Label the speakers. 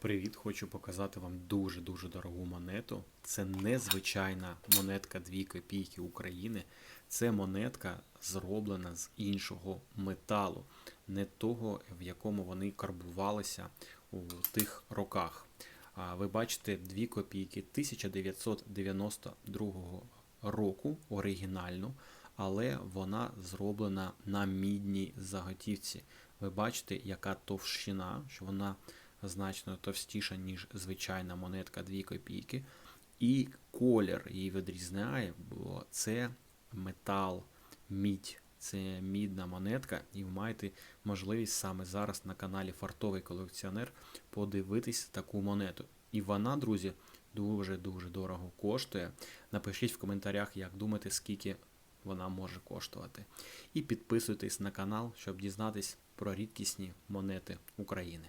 Speaker 1: Привіт, хочу показати вам дуже-дуже дорогу монету. Це незвичайна монетка 2 копійки України. Це монетка зроблена з іншого металу, не того, в якому вони карбувалися у тих роках. Ви бачите 2 копійки 1992 року оригінальну, але вона зроблена на мідній заготівці. Ви бачите, яка товщина, що вона значно товстіша, ніж звичайна монетка 2 копійки. І колір її відрізняє, бо це метал, мідь. Це мідна монетка, і ви маєте можливість саме зараз на каналі Фартовий колекціонер подивитись таку монету. І вона, друзі, дуже-дуже дорого коштує. Напишіть в коментарях, як думаєте, скільки вона може коштувати. І підписуйтесь на канал, щоб дізнатись про рідкісні монети України.